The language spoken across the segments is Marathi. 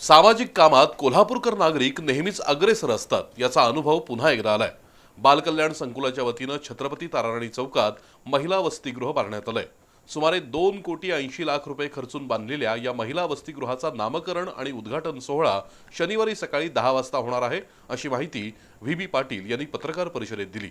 सामाजिक कामात कोल्हापूरकर नागरिक नेहमीच अग्रेसर असतात याचा अनुभव पुन्हा एकदा आलाय. बालकल्याण संकुलाच्या वतीनं छत्रपती ताराराणी चौकात महिला वसतिगृह बांधण्यात आलंय. सुमारे दोन कोटी ऐंशी लाख रुपये खर्चून बांधलेल्या या महिला वसतिगृहाचा नामकरण आणि उद्घाटन सोहळा शनिवारी सकाळी दहा वाजता होणार आहे अशी माहिती व्ही बी पाटील यांनी पत्रकार परिषदेत दिली.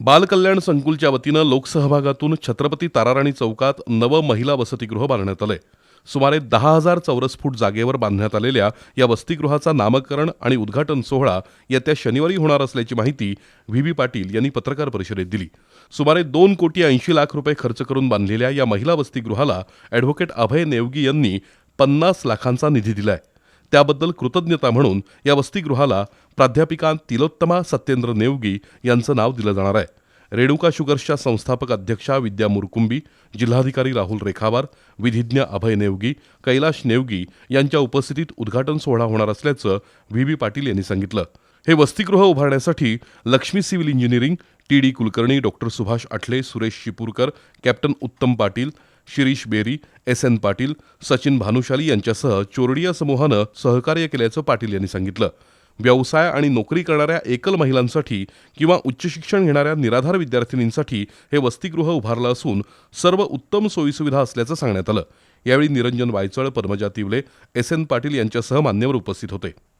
बालकल्याण संकुलच्या वतीनं लोकसहभागातून छत्रपती ताराराणी चौकात नवं महिला वसतिगृह बांधण्यात आलंय. सुमारे दहा हजार चौरस फूट जागेवर बांधण्यात आलेल्या या वसतिगृहाचा नामकरण आणि उद्घाटन सोहळा येत्या शनिवारी होणार असल्याची माहिती व्ही. बी पाटील यांनी पत्रकार परिषदेत दिली. सुमारे दोन कोटी ऐंशी लाख रुपये खर्च करून बांधलेल्या या महिला वसतिगृहाला ॲडव्होकेट अभय नेवगी यांनी पन्नास लाखांचा निधी दिलाय. त्याबद्दल कृतज्ञता म्हणून या वसतिगृहाला प्राध्यापिका तिलोत्तमा सत्येंद्र नेवगी यांचं नाव दिलं जाणार आहे. रेणुका शुगर्सच्या संस्थापक अध्यक्षा विद्या मुरकुंबी जिल्हाधिकारी राहुल रेखावार विधिज्ञ अभय नेवगी कैलाश नेवगी यांच्या उपस्थितीत उद्घाटन सोहळा होणार असल्याचं व्ही. बी पाटील यांनी सांगितलं. हे वसतिगृह उभारण्यासाठी Lakshmi civil engineering T. D. Kulkarni doctor Subhash Athale Suresh Shipurkar captain Uttam Patil Shirish Beri S. N. Patil Sachin Bhanushali यांच्यासह चोरडिया समूहानं सहकार्य केल्याचं पाटील यांनी सांगितलं. व्यवसाय आणि नोकरी करणाऱ्या एकल महिलांसाठी किंवा उच्च शिक्षण घेणाऱ्या निराधार विद्यार्थिनींसाठी हे वसतिगृह उभारलं असून सर्व उत्तम सोयीसुविधा असल्याचं सांगण्यात आलं. यावेळी निरंजन वायचळ पद्मजा तिवले एस एन पाटील यांच्यासह मान्यवर उपस्थित होते.